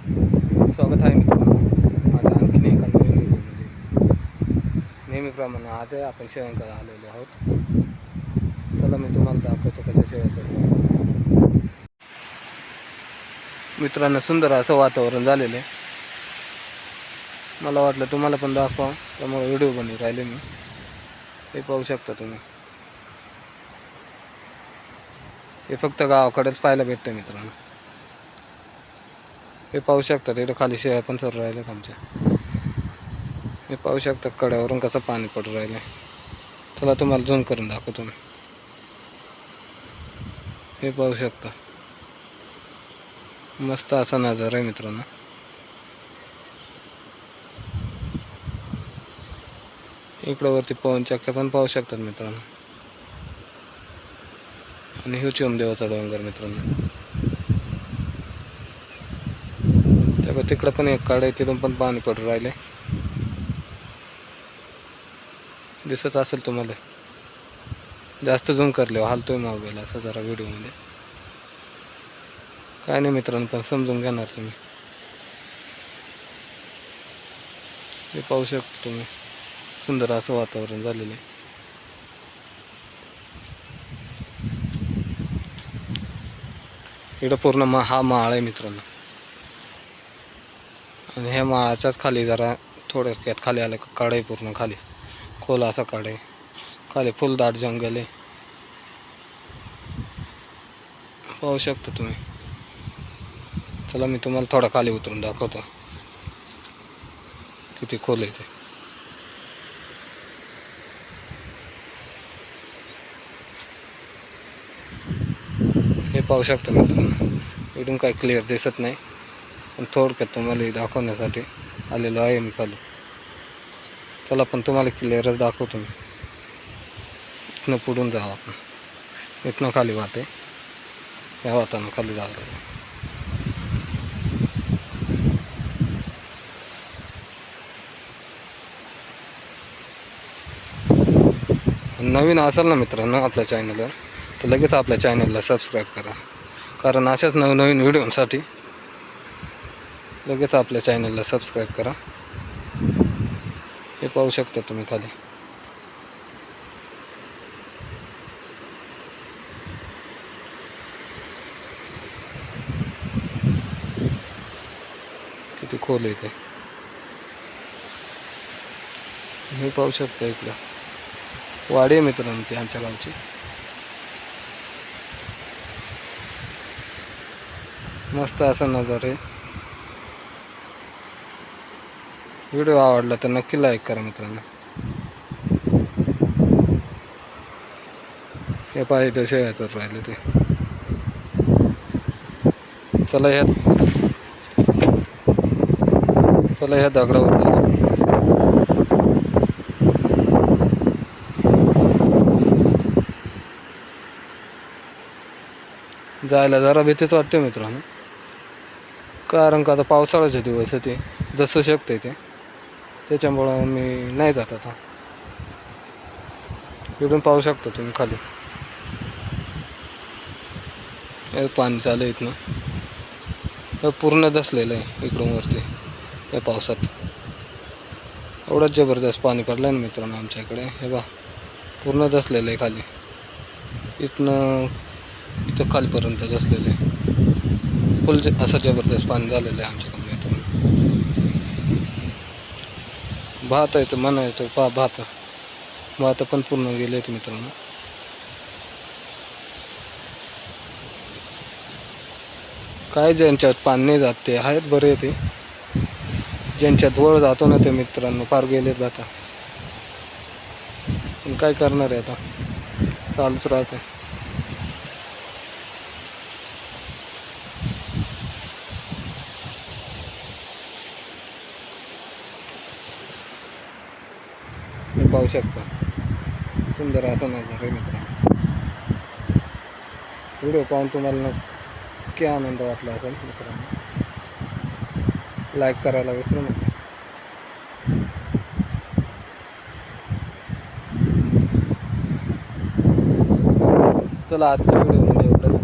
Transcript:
स्वागत आहे मित्रांनो. माझ्या आणखीन एका नवीन व्हिडिओमध्ये. नेहमीप्रमाणे आज आपण शेळ्यांकडे आलेलो आहोत. चला मी तुम्हाला दाखवतो कशा शेळ्याचं मित्रांनो सुंदर असं वातावरण झालेलं आहे. मला वाटलं तुम्हाला पण दाखवा त्यामुळे व्हिडिओ बनवून राहिले मी. हे पाहू शकता तुम्ही. हे फक्त गावाकडेच पाहायला भेटतं मित्रांनो. हे पाहू शकतात इकडं खाली शेळ्या पण सर राहिल्यात आमच्या. हे पाहू शकता कड्यावरून कसं पाणी पडू राहिलं चला तुम्हाला झूम करून दाखवतो मी. हे पाहू शकता. मस्त असा नजारा आहे मित्रांनो. इकडं वरती पवन चक्क्या पण पाहू शकतात मित्रांनो. आणि ह्यो चिमदेवाचा डोंगर मित्रांनो. बघा तिकडं पण एक काढ आहे तिथून पण पाणी पडून राहिले दिसत असेल तुम्हाला. जास्त झूम करले हो, हलतोय मोबाईल असं जरा व्हिडिओमध्ये काय नाही मित्रांनो पण समजून घेणार तुम्ही. हे पाहू शकतो तुम्ही. सुंदर असं वातावरण झालेलं आहे. इकडं पूर्ण मा हा माळ आहे मित्रांनो. आणि ह्या माळाच्याच खाली जरा थोडक्यात खाली आलं का पूर्ण खाली. खोल असा काढ आहे खाली फुलदाट जंगल आहे. पाहू शकता तुम्ही. चला मी तुम्हाला थोडा खाली उतरून दाखवतो. किती खोल आहे ते. हे पाहू शकता मित्रांनो. इकडून काही क्लिअर दिसत नाही. पण थोडक्यात तुम्हाला दाखवण्यासाठी आलेलो आहे मी खाली. चला पण तुम्हाला क्लिअरच दाखवतो मी. इथनं पुढून जावं आपण. इथनं खाली वाटे या वाटानं खाली जावं लागेल. नवीन असेल ना मित्रांनो आपल्या चॅनलवर तर लगेच आपल्या चॅनलला सबस्क्राईब करा. कारण अशाच नवनवीन व्हिडिओसाठी लगेच आपल्या चॅनलला सबस्क्राईब करा. हे पाहू शकता तुम्ही खाली. किती खोल आहे ते. हे पाहू शकता इकडं. वाडी आहे मित्रांनो ती आमच्या गावची. मस्त असा नजारा आहे. व्हिडिओ आवडला तर नक्की लाईक करा मित्रांनो. हे पाहिजे शेळ्याचं राहिले ते. चला ह्या चला ह्या दगडावर जायला जरा भीतीच वाटते मित्रांनो. कारण का आता पावसाळ्याचे दिवस आहे ते. जसू शकते ते. त्याच्यामुळं मी नाही जात आता. इकडून पाहू शकता तुम्ही खाली. पाणी चालू आहे इथनं. पूर्ण दसलेलं आहे इकडून वरती या पावसात. एवढंच जबरदस्त पाणी पडलं आहे ना मित्रांनो आमच्या इकडे. हे बा पूर्ण दसलेलं आहे खाली. इथनं इथं खालीपर्यंत दसलेलं आहे. फुल ज- असं जबरदस्त पाणी झालेलं आहे आमच्या मित्रांनो भात यायचं म्हणायचं पा भात. भात पण पूर्ण गेले आहेत मित्रांनो. काय ज्यांच्यात पाणी नाही जात ते आहेत बरे ते. ज्यांच्यात जवळ जातो ना ते मित्रांनो फार गेलेत जाता काय करणार आहे आता? चालूच राहते तुम्ही पाहू शकता. सुंदर असा नजारा आहे मित्रांनो. व्हिडिओ पाहून तुम्हाला नक्की आनंद वाटला असेल मित्रांनो. लाईक करायला विसरू नका. चला आजच्या व्हिडिओमध्ये एवढंच.